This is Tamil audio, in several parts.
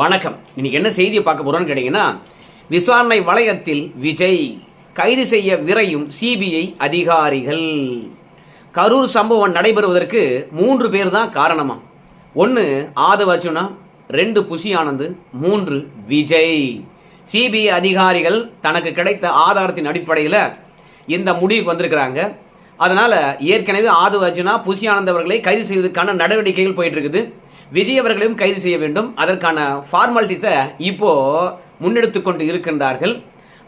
வணக்கம். இன்னைக்கு என்ன செய்தியை பார்க்க போறோம்னு கேட்டீங்கன்னா விசாரணை வளையத்தில் விஜய் கைது செய்ய விரையும் சிபிஐ அதிகாரிகள். கரூர் சம்பவம் நடைபெறுவதற்கு மூன்று பேர் தான் காரணமா? ஒன்று ஆதவச்சுனா ரெண்டு புசி ஆனந்த் மூன்று விஜய். சிபிஐ அதிகாரிகள் தனக்கு கிடைத்த ஆதாரத்தின் அடிப்படையில் இந்த முடிவுக்கு வந்திருக்கிறாங்க. அதனால ஏற்கனவே ஆது அர்ஜுனா ஆனந்த் அவர்களை கைது செய்வதற்கான நடவடிக்கைகள் போயிட்டு இருக்குது. விஜய் அவர்களையும் கைது செய்ய வேண்டும். அதற்கான ஃபார்மாலிட்டிஸை இப்போ முன்னெடுத்து கொண்டு இருக்கின்றார்கள்.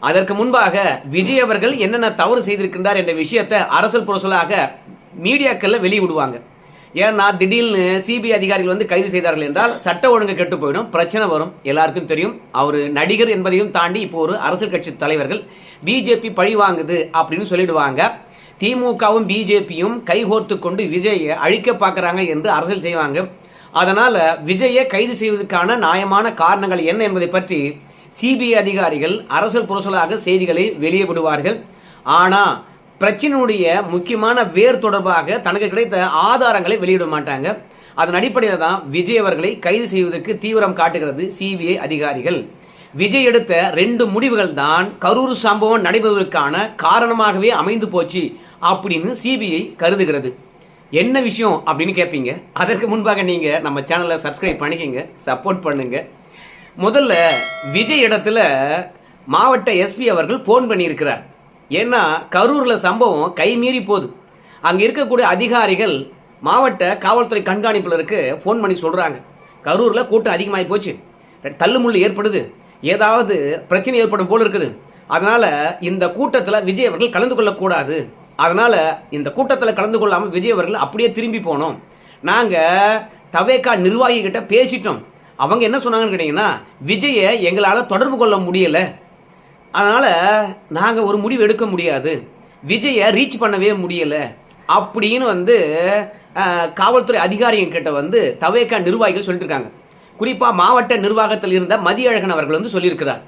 அதற்கு முன்பாக விஜய் அவர்கள் என்னென்ன தவறு செய்திருக்கின்றார் என்ற விஷயத்தை அரசல் புரசலாக மீடியாக்களில் வெளியிடுவாங்க. ஏன்னா திடீர்னு சிபிஐ அதிகாரிகள் வந்து கைது செய்தார்கள் என்றால் சட்ட ஒழுங்கு கெட்டு போயிடும் பிரச்சனை வரும். எல்லாருக்கும் தெரியும். அவர் நடிகர் என்பதையும் தாண்டி இப்போ ஒரு அரசியல் கட்சி தலைவர்கள் பிஜேபி பழி வாங்குது அப்படின்னு சொல்லிடுவாங்க. திமுகவும் பிஜேபியும் கைகோர்த்து கொண்டு விஜயை அழிக்க பார்க்குறாங்க என்று அரசியல் செய்வாங்க. அதனால் விஜயை கைது செய்வதற்கான நியாயமான காரணங்கள் என்ன என்பதை பற்றி சிபிஐ அதிகாரிகள் அரசல் புரசலாக செய்திகளை வெளியே விடுவார்கள். ஆனால் பிரச்சனையுடைய முக்கியமான வேர் தொடர்பாக தனக்கு கிடைத்த ஆதாரங்களை வெளியிட மாட்டாங்க. அதன் அடிப்படையில் தான் விஜய் அவர்களை கைது செய்வதற்கு தீவிரம் காட்டுகிறது சிபிஐ அதிகாரிகள். விஜய் எடுத்த ரெண்டு முடிவுகள் தான் கரூர் சம்பவம் நடைபெறுவதற்கான காரணமாகவே அமைந்து போச்சு அப்படின்னு சிபிஐ கருதுகிறது. என்ன விஷயம் அப்படின்னு கேட்பீங்க அதற்கு முன்பாக நீங்கள் நம்ம சேனலை சப்ஸ்கிரைப் பண்ணிக்கங்க சப்போர்ட் பண்ணுங்க. முதல்ல விஜய் இடத்துல மாவட்ட எஸ்பி அவர்கள் ஃபோன் பண்ணியிருக்கிறார். ஏன்னா கரூரில் சம்பவம் கைமீறி போகுது. அங்கே இருக்கக்கூடிய அதிகாரிகள் மாவட்ட காவல்துறை கண்காணிப்பாளருக்கு ஃபோன் பண்ணி சொல்கிறாங்க கரூரில் கூட்டம் அதிகமாகி போச்சு. தள்ளுமுள்ளு ஏற்படுது. ஏதாவது பிரச்சனை ஏற்படும் போல் இருக்குது. அதனால் இந்த கூட்டத்தில் விஜய் அவர்கள் கலந்து கொள்ளக்கூடாது. அதனால் இந்த கூட்டத்தில் கலந்து கொள்ளாமல் விஜய் அவர்கள் அப்படியே திரும்பி போனோம். நாங்கள் தவேக்கா நிர்வாகிகிட்ட பேசிட்டோம். அவங்க என்ன சொன்னாங்கன்னு கேட்டிங்கன்னா விஜயை எங்களால் தொடர்பு கொள்ள முடியலை. அதனால் நாங்கள் ஒரு முடிவு எடுக்க முடியாது. விஜயை ரீச் பண்ணவே முடியலை. அப்படின்னு வந்து காவல்துறை அதிகாரிகள் கிட்ட வந்து தவேக்கா நிர்வாகிகள் சொல்லிட்டு குறிப்பாக மாவட்ட நிர்வாகத்தில் இருந்த மதியழகன் அவர்கள் வந்து சொல்லியிருக்கிறார்.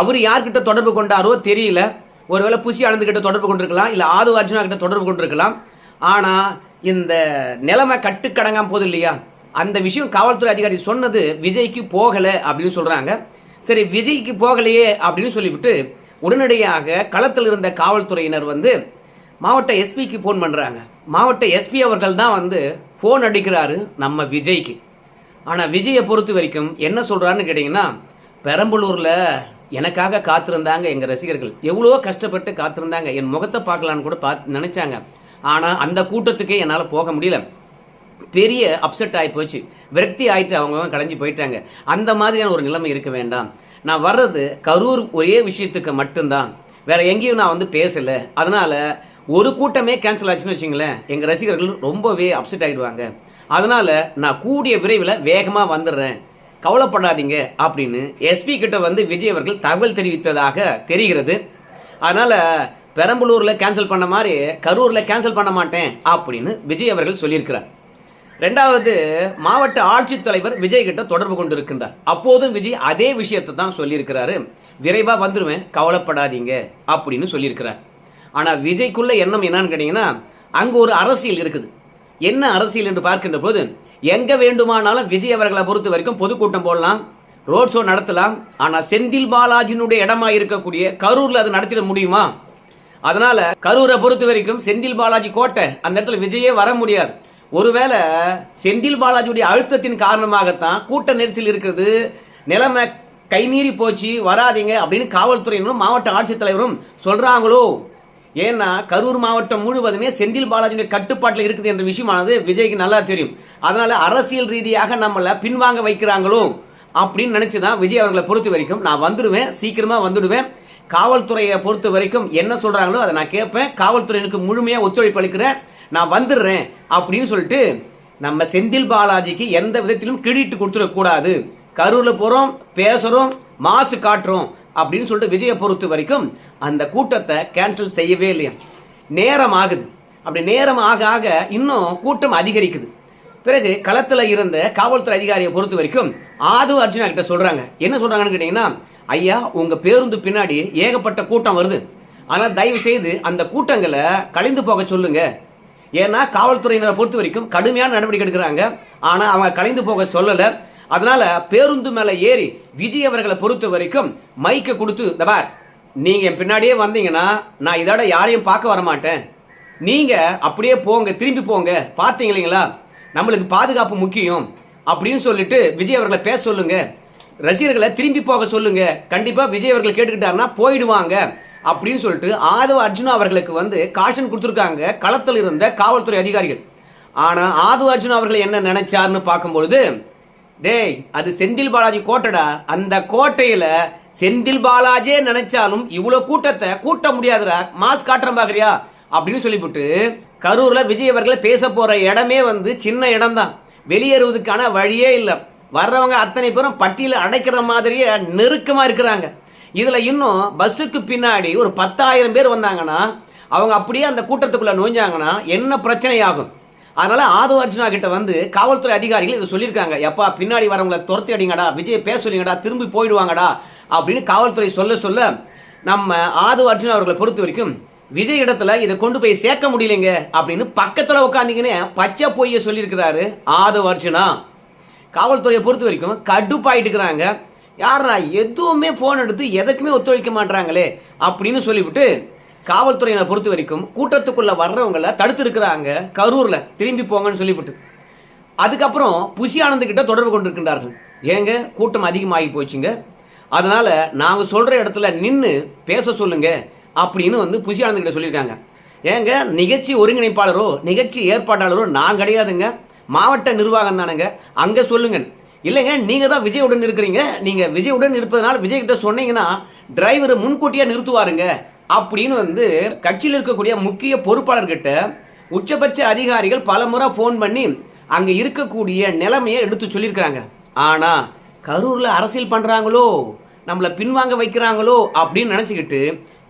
அவர் யார்கிட்ட தொடர்பு கொண்டாரோ தெரியல. ஒருவேளை புசி ஆனந்த் தொடர்பு கொண்டிருக்கலாம் இல்லை ஆது அர்ஜுனா கிட்ட தொடர்பு கொண்டிருக்கலாம். ஆனால் இந்த நிலைமை கட்டுக்கடங்காம போகுது இல்லையா? அந்த விஷயம் காவல்துறை அதிகாரி சொன்னது விஜய்க்கு போகலை அப்படின்னு சொல்கிறாங்க சரி விஜய்க்கு போகலையே அப்படின்னு சொல்லிவிட்டு உடனடியாக களத்தில் இருந்த காவல்துறையினர் வந்து மாவட்ட எஸ்பிக்கு ஃபோன் பண்ணுறாங்க மாவட்ட எஸ்பி அவர்கள் தான் வந்து ஃபோன் அடிக்கிறாரு நம்ம விஜய்க்கு. ஆனால் விஜயை பொறுத்த வரைக்கும் என்ன சொல்கிறாருன்னு கேட்டிங்கன்னா பெரம்பலூரில் எனக்காக காத்திருந்தாங்க எங்கள் ரசிகர்கள். எவ்வளோ கஷ்டப்பட்டு காத்திருந்தாங்க. என் முகத்தை பார்க்கலான்னு கூட பார்த்து நினச்சாங்க. ஆனால் அந்த கூட்டத்துக்கே என்னால் போக முடியல. பெரிய அப்செட் ஆகி போச்சு. விரக்தி ஆயிட்டு அவங்க கலைஞ்சு போயிட்டாங்க. அந்த மாதிரியான ஒரு நிலைமை இருக்க வேண்டாம். நான் வர்றது கரூர் ஒரே விஷயத்துக்கு மட்டும்தான். வேற எங்கேயும் நான் வந்து பேசலை. அதனால ஒரு கூட்டமே கேன்சல் ஆச்சுன்னு வச்சுங்களேன். எங்கள் ரசிகர்கள் ரொம்பவே அப்செட் ஆகிடுவாங்க அதனால நான் கூடிய விரைவில் வேகமாக வந்துடுறேன். கவலைப்படாதீங்க அப்படின்னு எஸ்பி கிட்ட வந்து விஜய் அவர்கள் தகவல் தெரிவித்ததாக தெரிகிறது. அதனால பெரம்பலூரில் கேன்சல் பண்ண மாதிரி கரூரில் கேன்சல் பண்ண மாட்டேன் அப்படின்னு விஜய் அவர்கள் சொல்லியிருக்கிறார். ரெண்டாவது மாவட்ட ஆட்சித்தலைவர் விஜய் கிட்ட தொடர்பு கொண்டிருக்கின்றார். அப்போதும் விஜய் அதே விஷயத்தை தான் சொல்லியிருக்கிறாரு. விரைவாக வந்துடுவேன் கவலைப்படாதீங்க அப்படின்னு சொல்லியிருக்கிறார். ஆனால் விஜய்க்குள்ள எண்ணம் என்னன்னு கேட்டிங்கன்னா அங்கே ஒரு அரசியல் இருக்குது. என்ன அரசியல் என்று பார்க்கின்ற போது எங்க வேண்டுமானாலும் விஜய் அவர்களை பொறுத்த வரைக்கும் பொதுக்கூட்டம் போடலாம் ரோட் ஷோ நடத்தலாம் ஆனால் செந்தில் பாலாஜினுடைய இடமா இருக்கக்கூடிய கரூர்ல அது நடத்திட முடியுமா? அதனால கரூரை பொறுத்த வரைக்கும் செந்தில் பாலாஜி கோட்டை அந்த இடத்துல விஜயே வர முடியாது. ஒருவேளை செந்தில் பாலாஜியுடைய அழுத்தத்தின் காரணமாகத்தான் கூட்ட நெரிசல் இருக்கிறது நிலைமை கைமீறி போச்சு வராதீங்க அப்படின்னு காவல்துறையினரும் மாவட்ட ஆட்சித்தலைவரும் சொல்றாங்களோ? ஏன்னா கரூர் மாவட்டம் முழுவதுமே செந்தில் பாலாஜியுடைய கட்டுப்பாட்டில் இருக்குது என்ற விஷயமானது விஜய்க்கு நல்லா தெரியும். அதனால அரசியல் ரீதியாக நம்மளை பின்வாங்க வைக்கிறாங்களோ அப்படின்னு நினைச்சுதான் விஜய் அவர்களை பொறுத்த வரைக்கும் நான் வந்துடுவேன் சீக்கிரமா வந்துடுவேன். காவல்துறையை பொறுத்த வரைக்கும் என்ன சொல்றாங்களோ அதை நான் கேட்பேன். காவல்துறை எனக்கு முழுமையா ஒத்துழைப்பு அளிக்கிறேன் நான் வந்துடுறேன் அப்படின்னு சொல்லிட்டு நம்ம செந்தில் பாலாஜிக்கு எந்த விதத்திலும் கிரெடிட் கொடுத்துடக்கூடாது கரூர்ல போறோம் பேசுறோம் மாசு காட்டுறோம் அப்படின்னு சொல்லிட்டு விஜயை பொறுத்த வரைக்கும் அந்த கூட்டத்தை கேன்சல் செய்யவே இல்லையா? நேரம் ஆகுது. அப்படி நேரம் ஆக ஆக இன்னும் கூட்டம் அதிகரிக்குது. பிறகு களத்தில் இருந்த காவல்துறை அதிகாரியை பொறுத்த வரைக்கும் ஆது அர்ஜுனா கிட்ட சொல்றாங்க. என்ன சொல்றாங்கன்னு கேட்டீங்கன்னா ஐயா உங்க பேருந்து பின்னாடி ஏகப்பட்ட கூட்டம் வருது. ஆனால் தயவு செய்து அந்த கூட்டங்களை கலைந்து போக சொல்லுங்க. ஏன்னா காவல்துறையினரை பொறுத்த வரைக்கும் கடுமையான நடவடிக்கை எடுக்கிறாங்க. ஆனால் அவங்க கலைந்து போக சொல்லலை. அதனால பேருந்து மேலே ஏறி விஜய் அவர்களை பொறுத்த வரைக்கும் மைக்கை கொடுத்து இந்த நீங்கள் என் பின்னாடியே வந்தீங்கன்னா நான் இதோட யாரையும் பார்க்க வர மாட்டேன் அப்படியே போங்க திரும்பி போங்க. பார்த்தீங்க இல்லைங்களா நம்மளுக்கு பாதுகாப்பு முக்கியம். அப்படின்னு சொல்லிட்டு விஜய் அவர்களை பேச சொல்லுங்க. ரசிகர்களை திரும்பி போக சொல்லுங்க. கண்டிப்பாக விஜய் அவர்கள் கேட்டுக்கிட்டாருன்னா போயிடுவாங்க. அப்படின்னு சொல்லிட்டு ஆதவ அர்ஜுனா அவர்களுக்கு வந்து காஷன் கொடுத்துருக்காங்க களத்தில் இருந்த காவல்துறை அதிகாரிகள். ஆனால் ஆதவ அர்ஜுனா அவர்கள் என்ன நினைச்சாருன்னு பார்க்கும்பொழுது டேய் அது செந்தில் பாலாஜி கோட்டைடா. அந்த கோட்டையில் செந்தில் பாலாஜியே நினைச்சாலும் இவ்வளவு கூட்டத்தை கூட்ட முடியாதுடா மாஸ் காட்டுறேன் பாக்குறியா? அப்படின்னு சொல்லிவிட்டு கரூர்ல விஜய் அவர்களை பேச போற இடமே வந்து சின்ன இடம் தான் வெளியேறுவதற்கான வழியே இல்லை. வர்றவங்க அத்தனை பேரும் பட்டியல அடைக்கிற மாதிரியே நெருக்கமா இருக்கிறாங்க. இதுல இன்னும் பஸ்ஸுக்கு பின்னாடி ஒரு பத்தாயிரம் பேர் வந்தாங்கன்னா அவங்க அப்படியே அந்த கூட்டத்துக்குள்ள நுழைஞ்சாங்கன்னா என்ன பிரச்சனை ஆகும் அதனால ஆதவ அர்ஜுனா கிட்ட வந்து காவல்துறை அதிகாரிகள் இதை சொல்லியிருக்காங்க. எப்பா பின்னாடி வரவங்களை துரத்தி அடிங்கடா விஜய் பேச சொல்லிங்கடா திரும்பி போயிடுவாங்கடா அப்படின்னு காவல்துறை சொல்ல சொல்ல நம்ம ஆது அர்ஜுன் அவர்களை பொறுத்த வரைக்கும் விஜய் இடத்துல இதை கொண்டு போய் சேர்க்க முடியலைங்க அப்படின்னு பக்கத்தில் உட்காந்திங்கன்னு பச்சை பொய்ய சொல்லியிருக்கிறாரு ஆது அர்ஜுனா. காவல்துறையை பொறுத்த வரைக்கும் கடுப்பாயிட்டு இருக்கிறாங்க யாரா எதுவுமே ஃபோன் எடுத்து எதுக்குமே ஒத்துழைக்க மாட்டாங்களே அப்படின்னு சொல்லிவிட்டு காவல்துறையினை பொறுத்த வரைக்கும் கூட்டத்துக்குள்ளே வர்றவங்கள தடுத்து இருக்கிறாங்க கரூரில். திரும்பி போங்கன்னு சொல்லிவிட்டு. அதுக்கப்புறம் புஷி ஆனந்த்கிட்ட தொடர்பு கொண்டிருக்கின்றார்கள். ஏங்க கூட்டம் அதிகமாகி போச்சுங்க. அதனால் நாங்கள் சொல்கிற இடத்துல நின்று பேச சொல்லுங்க அப்படின்னு வந்து புசி ஆனந்தகிட்ட சொல்லியிருக்காங்க. ஏங்க நிகழ்ச்சி ஒருங்கிணைப்பாளரோ நிகழ்ச்சி ஏற்பாட்டாளரோ நான் கிடையாதுங்க. மாவட்ட நிர்வாகம் தானுங்க. அங்கே சொல்லுங்க. இல்லைங்க நீங்கள் தான் விஜயுடன் இருக்கிறீங்க. நீங்கள் விஜயுடன் இருப்பதனால விஜய் கிட்ட சொன்னீங்கன்னா டிரைவர் முன்கூட்டியே நிறுத்துவாருங்க அப்படின்னு வந்து கட்சியில் இருக்கக்கூடிய முக்கிய பொறுப்பாளர்கிட்ட உச்சபட்ச அதிகாரிகள் பல முறை ஃபோன் பண்ணி அங்கே இருக்கக்கூடிய நிலைமையை எடுத்து சொல்லியிருக்கிறாங்க. ஆனால் கரூரில் அரசியல் பண்ணுறாங்களோ நம்மளை பின்வாங்க வைக்கிறாங்களோ அப்படின்னு நினச்சிக்கிட்டு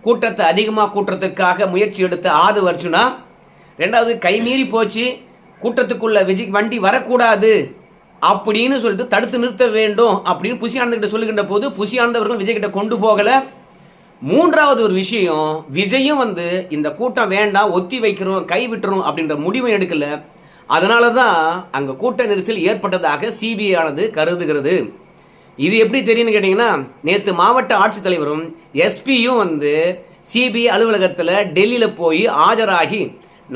கூட்டத்தை அதிகமாக கூட்டுறதுக்காக முயற்சி எடுத்த ஆது அர்ஜுனா ரெண்டாவது கை மீறி போச்சு கூட்டத்துக்குள்ள விஜய் வண்டி வரக்கூடாது அப்படின்னு சொல்லிட்டு தடுத்து நிறுத்த வேண்டும் அப்படின்னு புசி சொல்லுகின்ற போது புசி ஆனந்த் விஜய் கிட்ட கொண்டு போகல. மூன்றாவது ஒரு விஷயம் விஜயும் வந்து இந்த கூட்டம் வேண்டாம் ஒத்தி வைக்கிறோம் கை விட்டுறோம் அப்படின்ற முடிவை எடுக்கல. அதனால தான் அங்கே கூட்ட நெரிசல் ஏற்பட்டதாக சிபிஐ ஆனது கருதுகிறது. இது எப்படி தெரியும்னு கேட்டிங்கன்னா நேற்று மாவட்ட ஆட்சித்தலைவரும் எஸ்பியும் வந்து சிபிஐ அலுவலகத்தில் டெல்லியில் போய் ஆஜராகி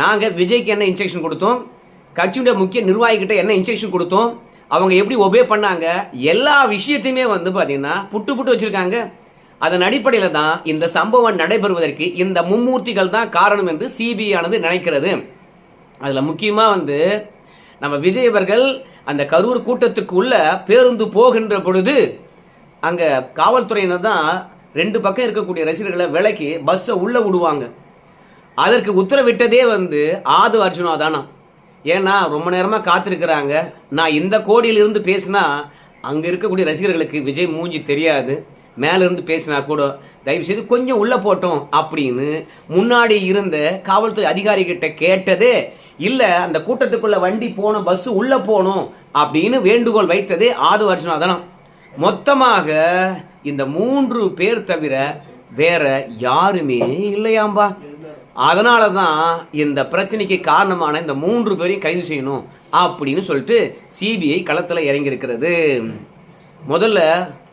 நாங்கள் விஜய்க்கு என்ன இன்ஸ்ட்ரக்ஷன் கொடுத்தோம் கட்சியுடைய முக்கிய நிர்வாகிகிட்ட என்ன இன்ஸ்ட்ரக்ஷன் கொடுத்தோம் அவங்க எப்படி ஒபே பண்ணாங்க எல்லா விஷயத்தையுமே வந்து பார்த்தீங்கன்னா புட்டு புட்டு வச்சிருக்காங்க. அதன் அடிப்படையில் தான் இந்த சம்பவம் நடைபெறுவதற்கு இந்த மும்மூர்த்திகள் தான் காரணம் என்று சிபிஐ ஆனது நினைக்கிறது. அதில் முக்கியமாக வந்து நம்ம விஜய் அவர்கள் அந்த கரூர் கூட்டத்துக்கு உள்ள பேருந்து போகின்ற பொழுது அங்கே காவல்துறையினர் தான் ரெண்டு பக்கம் இருக்கக்கூடிய ரசிகர்களை விலைக்கு பஸ்ஸை உள்ளே விடுவாங்க. அதற்கு உத்தரவிட்டதே வந்து ஆது அர்ஜுனா தானா? ஏன்னா ரொம்ப நேரமாக காத்திருக்கிறாங்க. நான் இந்த கோடியிலிருந்து பேசினா அங்கே இருக்கக்கூடிய ரசிகர்களுக்கு விஜய் மூஞ்சி தெரியாது. மேல இருந்து பேசினா கூட தயவு செய்து கொஞ்சம் உள்ள போட்டோம் அப்படின்னு முன்னாடி இருந்த காவல்துறை அதிகாரிகிட்ட கேட்டதே இல்லை அந்த கூட்டத்துக்குள்ள வண்டி போன பஸ் உள்ள போகணும் அப்படின்னு வேண்டுகோள் வைத்ததே ஆது அர்ஜுனாதனம் மொத்தமாக இந்த மூன்று பேர் தவிர வேற யாருமே இல்லையாம்பா. அதனால தான் இந்த பிரச்சனைக்கு காரணமான இந்த மூன்று பேரையும் கைது செய்யணும் அப்படின்னு சொல்லிட்டு சிபிஐ களத்தில் இறங்கியிருக்கிறது. முதல்ல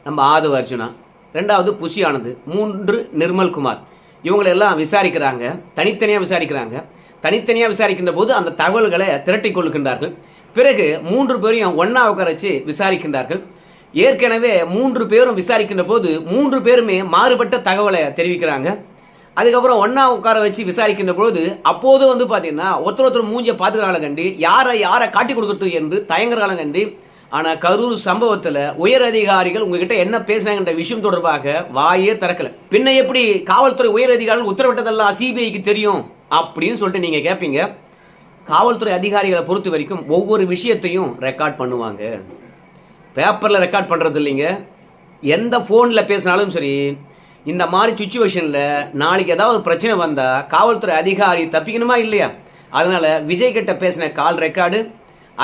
நம்ம ஆதவ அர்ஜுனா ரெண்டாவது புஷியானது மூன்று நிர்மல்குமார் இவங்களெல்லாம் விசாரிக்கிறாங்க தனித்தனியாக விசாரிக்கிறாங்க. தனித்தனியாக விசாரிக்கின்ற போது அந்த தகவல்களை திரட்டி கொள்கின்றார்கள். பிறகு மூன்று பேரையும் ஒன்றா உட்கார வச்சு விசாரிக்கின்றார்கள். ஏற்கனவே மூன்று பேரும் விசாரிக்கின்ற போது மூன்று பேருமே மாறுபட்ட தகவலை தெரிவிக்கிறாங்க. அதுக்கப்புறம் ஒன்றா உட்கார வச்சு விசாரிக்கின்ற பொழுது அப்போது வந்து பார்த்தீங்கன்னா ஒருத்தர் ஒருத்தர் மூஞ்சியை பாத்துக்கிறாங்க கண்டு யாரை யாரை காட்டி கொடுக்கறது என்று தயங்குறாங்க கண்டு. ஆனால் கரூர் சம்பவத்தில் உயர் அதிகாரிகள் உங்ககிட்ட என்ன பேசுறாங்கன்ற விஷயம் தொடர்பாக வாயே திறக்கலை. பின்ன எப்படி காவல்துறை உயர் அதிகாரிகள் உத்தரவிட்டதெல்லாம் சிபிஐக்கு தெரியும்? அப்படின்னு சொல்லிட்டு நீங்கள் கேட்பீங்க காவல்துறை அதிகாரிகளை பொறுத்த வரைக்கும் ஒவ்வொரு விஷயத்தையும் ரெக்கார்ட் பண்ணுவாங்க. பேப்பரில் ரெக்கார்ட் பண்ணுறது இல்லைங்க. எந்த ஃபோனில் பேசினாலும் சரி இந்த மாதிரி சுச்சுவேஷனில் நாளைக்கு ஏதாவது ஒரு பிரச்சனை வந்தால் காவல்துறை அதிகாரி தப்பிக்கணுமா இல்லையா? அதனால விஜய் கிட்ட பேசின கால் ரெக்கார்டு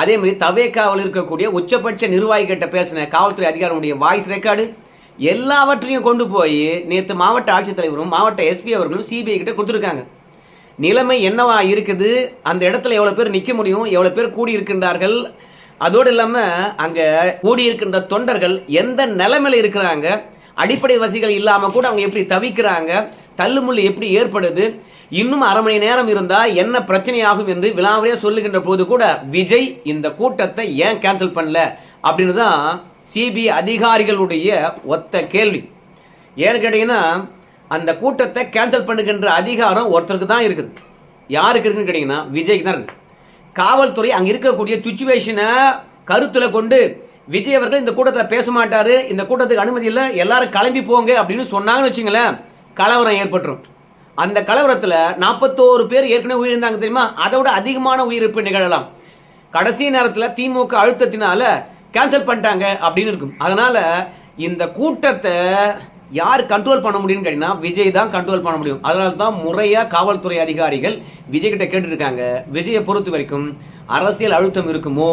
அதே மாதிரி தவேக்காவில் இருக்கக்கூடிய உச்சபட்ச நிர்வாகி கிட்ட பேசின காவல்துறை அதிகாரியுடைய வாய்ஸ் ரெக்கார்டு எல்லாவற்றையும் கொண்டு போய் நேற்று மாவட்ட ஆட்சித்தலைவரும் மாவட்ட எஸ்பி அவர்களும் சிபிஐ கிட்ட கொடுத்துருக்காங்க. நிலைமை என்னவா இருக்குது? அந்த இடத்துல எவ்வளோ பேர் நிற்க முடியும்? எவ்வளோ பேர் கூடி இருக்கின்றார்கள் அதோடு இல்லாமல் அங்கே கூடியிருக்கின்ற தொண்டர்கள் எந்த நிலைமையில் இருக்கிறாங்க? அடிப்படை வசதிகள் இல்லாமல் கூட அவங்க எப்படி தவிக்கிறாங்க? தள்ளுமுள்ளு எப்படி ஏற்படுது? இன்னும் அரை மணி நேரம் இருந்தால் என்ன பிரச்சனையாகும் என்று விழாவிலே சொல்லுகின்ற போது கூட விஜய் இந்த கூட்டத்தை ஏன் கேன்சல் பண்ணல? அப்படின்னு தான் சிபிஐ அதிகாரிகளுடைய ஒத்த கேள்வி. ஏன்னு கேட்டிங்கன்னா அந்த கூட்டத்தை கேன்சல் பண்ணுகின்ற அதிகாரம் ஒருத்தருக்கு தான் இருக்குது. யாருக்கு இருக்குன்னு கேட்டிங்கன்னா விஜய்க்கு தான் இருக்குது. காவல்துறை அங்கே இருக்கக்கூடிய சுச்சுவேஷனை கருத்தில் கொண்டு விஜய் அவர்கள் இந்த கூட்டத்தில் பேச மாட்டார் இந்த கூட்டத்துக்கு அனுமதி இல்லை எல்லாரும் கிளம்பி போங்க அப்படின்னு சொன்னாங்கன்னு வச்சுங்களேன் கலவரம் ஏற்பட்டுரும். அந்த கலவரத்தில் நாற்பத்தோரு பேர் ஏற்கனவே உயிரிழந்தாங்க தெரியுமா? அதை விட அதிகமான உயிரிழப்பு நிகழலாம். கடைசி நேரத்தில் திமுக அழுத்தத்தினால கேன்சல் பண்ணிட்டாங்க அப்படின்னு இருக்கும். அதனால் இந்த கூட்டத்தை யார் கண்ட்ரோல் பண்ண முடியும்னு கேட்டீங்கன்னா விஜய் தான் கண்ட்ரோல் பண்ண முடியும். அதனால தான் முறையாக காவல்துறை அதிகாரிகள் விஜய் கிட்ட கேட்டுருக்காங்க. விஜயை பொறுத்த வரைக்கும் அரசியல் அழுத்தம் இருக்குமோ?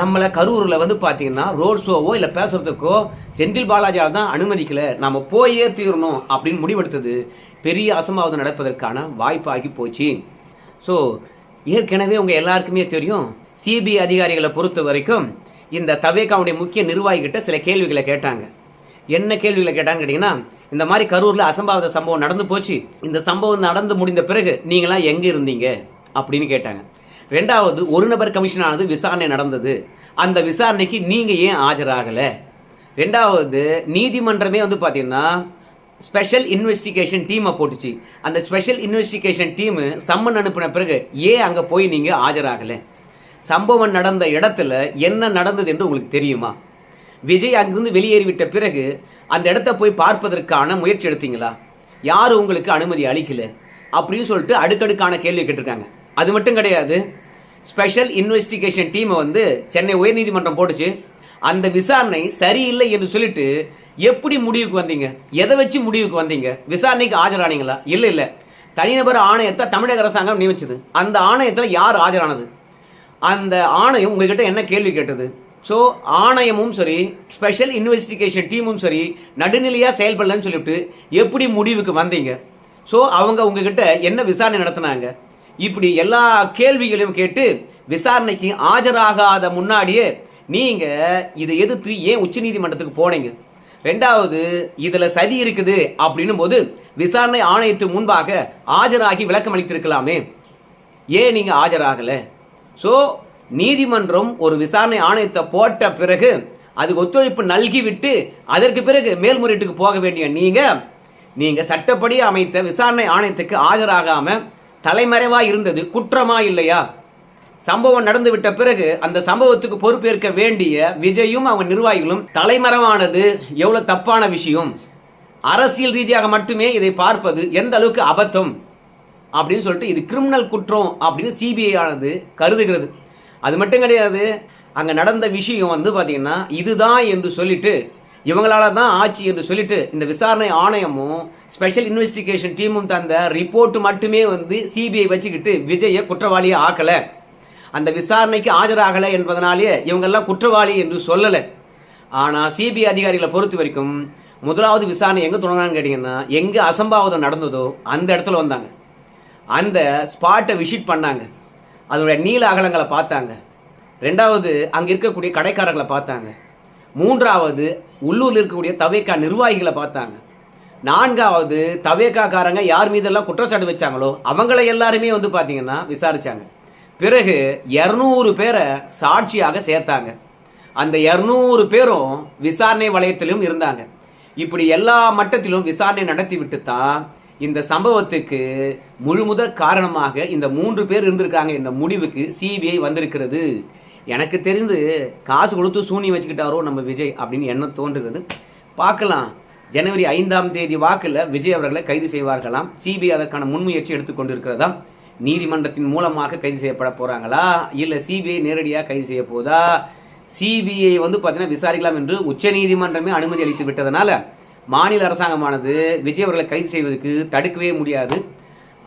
நம்மளை கரூரில் வந்து பார்த்தீங்கன்னா ரோட் ஷோவோ இல்லை பேசுறதுக்கோ செந்தில் பாலாஜியால் தான் அனுமதிக்கலை. நம்ம போயே தீரணும் அப்படின்னு முடிவெடுத்தது பெரிய அசம்பாவிதம் நடப்பதற்கான வாய்ப்பாகி போச்சு. ஸோ ஏற்கனவே உங்கள் எல்லாருக்குமே தெரியும் சிபிஐ அதிகாரிகளை பொறுத்த வரைக்கும் இந்த தவேகாவுடைய முக்கிய நிர்வாகிகிட்ட சில கேள்விகளை கேட்டாங்க. என்ன கேள்விகளை கேட்டான்னு கேட்டிங்கன்னா இந்த மாதிரி கரூரில் அசம்பாவித சம்பவம் நடந்து போச்சு. இந்த சம்பவம் நடந்து முடிந்த பிறகு நீங்களாம் எங்கே இருந்தீங்க? அப்படின்னு கேட்டாங்க. ரெண்டாவது ஒரு நபர் கமிஷனானது விசாரணை நடந்தது. அந்த விசாரணைக்கு நீங்கள் ஏன் ஆஜராகலை? ரெண்டாவது நீதிமன்றமே வந்து பார்த்தீங்கன்னா ஸ்பெஷல் இன்வெஸ்டிகேஷன் டீமை போட்டுச்சு. அந்த ஸ்பெஷல் இன்வெஸ்டிகேஷன் டீமு சம்மன் அனுப்பின பிறகு ஏன் அங்கே போய் நீங்கள் ஆஜராகலை? சம்பவம் நடந்த இடத்துல என்ன நடந்தது என்று உங்களுக்கு தெரியுமா? விஜய் அங்கிருந்து வெளியேறிவிட்ட பிறகு அந்த இடத்த போய் பார்ப்பதற்கான முயற்சி எடுத்தீங்களா? யார் உங்களுக்கு அனுமதி அளிக்கல? அப்படின்னு சொல்லிட்டு அடுக்கடுக்கான கேள்வி கேட்டிருக்காங்க. அது மட்டும் கிடையாது. ஸ்பெஷல் இன்வெஸ்டிகேஷன் டீமை வந்து சென்னை உயர்நீதிமன்றம் போட்டுச்சு. அந்த விசாரணை சரியில்லை என்று சொல்லிட்டு எப்படி முடிவுக்கு வந்தீங்க? எதை வச்சு முடிவுக்கு வந்தீங்க? விசாரணைக்கு ஆஜரானீங்களா? இல்லை இல்லை. தனிநபர் ஆணையத்தை தமிழக அரசாங்கம் நியமிச்சது. அந்த ஆணையத்தில் யார் ஆஜரானது? அந்த ஆணையம் உங்ககிட்ட என்ன கேள்வி கேட்டது? ஸோ ஆணையமும் சரி ஸ்பெஷல் இன்வெஸ்டிகேஷன் டீமும் சரி நடுநிலையாக செயல்படலன்னு சொல்லிவிட்டு எப்படி முடிவுக்கு வந்தீங்க? ஸோ அவங்க உங்ககிட்ட என்ன விசாரணை நடத்தினாங்க? இப்படி எல்லா கேள்விகளையும் கேட்டு விசாரணைக்கு ஆஜராகாத முன்னாடியே நீங்கள் இதை எதிர்த்து ஏன் உச்சநீதிமன்றத்துக்கு போனீங்க? ரெண்டாவது இதில் சதி இருக்குது அப்படின்னும் போது விசாரணை ஆணையத்துக்கு முன்பாக ஆஜராகி விளக்கம் அளித்திருக்கலாமே ஏன் நீங்கள் ஆஜராகலை? ஸோ நீதிமன்றம் ஒரு விசாரணை ஆணையத்தை போட்ட பிறகு அதுக்கு ஒத்துழைப்பு நல்கிவிட்டு அதற்கு பிறகு மேல்முறையீட்டுக்கு போக வேண்டிய நீங்கள் நீங்கள் சட்டப்படி அமைத்த விசாரணை ஆணையத்துக்கு ஆஜராகாமல் தலைமறைவாக இருந்தது குற்றமா இல்லையா? சம்பவம் நடந்து விட்ட பிறகு அந்த சம்பவத்துக்கு பொறுப்பேற்க வேண்டிய விஜயும் அவங்க நிர்வாகிகளும் தலைமறைவானது எவ்வளவு தப்பான விஷயம்? அரசியல் ரீதியாக மட்டுமே இதை பார்ப்பது எந்த அளவுக்கு அபத்தம்? அப்படின்னு சொல்லிட்டு இது கிரிமினல் குற்றம் அப்படின்னு சிபிஐ ஆனது கருதுகிறது. அது மட்டும் கிடையாது அங்கே நடந்த விஷயம் வந்து பார்த்திங்கன்னா இதுதான் என்று சொல்லிட்டு இவங்களால தான் ஆட்சி என்று சொல்லிட்டு இந்த விசாரணை ஆணையமும் ஸ்பெஷல் இன்வெஸ்டிகேஷன் டீமும் தந்த ரிப்போர்ட் மட்டுமே வந்து சிபிஐ வச்சுக்கிட்டு விஜயை குற்றவாளியை ஆக்கலை. அந்த விசாரணைக்கு ஆஜராகலை என்பதனாலேயே இவங்கெல்லாம் குற்றவாளி என்று சொல்லலை. ஆனால் சிபிஐ அதிகாரிகளை பொறுத்த வரைக்கும் முதலாவது விசாரணை எங்கே தொடங்கினான்னு கேட்டிங்கன்னா எங்கே அசம்பாவிதம் நடந்ததோ அந்த இடத்துல வந்தாங்க. அந்த ஸ்பாட்டை விசிட் பண்ணாங்க. அதனுடைய நீள அகலங்களை பார்த்தாங்க. ரெண்டாவது அங்கே இருக்கக்கூடிய கடைக்காரர்களை பார்த்தாங்க. மூன்றாவது உள்ளூரில் இருக்கக்கூடிய தவேக்கா நிர்வாகிகளை பார்த்தாங்க. நான்காவது தவேக்காக்காரங்க யார் மீதெல்லாம் குற்றச்சாட்டு வச்சாங்களோ அவங்கள எல்லாருமே வந்து பார்த்தீங்கன்னா விசாரித்தாங்க பிறகு இரநூறு பேரை சாட்சியாக சேர்த்தாங்க. அந்த இரநூறு பேரும் விசாரணை வளையத்திலும் இருந்தாங்க. இப்படி எல்லா மட்டத்திலும் விசாரணை நடத்தி விட்டு தான் இந்த சம்பவத்துக்கு முழுமுதற் காரணமாக இந்த மூன்று பேர் இருந்திருக்காங்க இந்த முடிவுக்கு சிபிஐ வந்திருக்கிறது. எனக்கு தெரிந்து காசு கொடுத்து சூனி வச்சுக்கிட்டாரோ நம்ம விஜய் அப்படின்னு எண்ணம் தோன்றுகிறது. பார்க்கலாம். ஜனவரி ஐந்தாம் தேதி வாக்கில் விஜய் அவர்களை கைது செய்வார்களாம். சிபிஐ அதற்கான முன்முயற்சி எடுத்துக்கொண்டிருக்கிறதா நீதிமன்றத்தின் மூலமாக கைது செய்யப்பட போகிறாங்களா இல்லை சிபிஐ நேரடியாக கைது செய்ய போதா? சிபிஐ வந்து பார்த்தீங்கன்னா விசாரிக்கலாம் என்று உச்ச நீதிமன்றமே அனுமதி அளித்து விட்டதனால மாநில அரசாங்கமானது விஜய் அவர்களை கைது செய்வதற்கு தடுக்கவே முடியாது.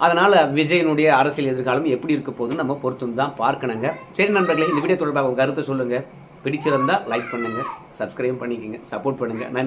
அதனால் விஜயனுடைய அரசியல் எதிர்காலம் எப்படி இருக்க போகுதுன்னு நம்ம பொறுத்து தான் பார்க்கணுங்க. சரி நண்பர்களே இந்த வீடியோ தொடர்பாக உங்கள் கருத்தை சொல்லுங்கள் பிடிச்சிருந்தால் லைக் பண்ணுங்கள் சப்ஸ்கிரைப் பண்ணிக்கோங்க சப்போர்ட் பண்ணுங்கள் நன்றி.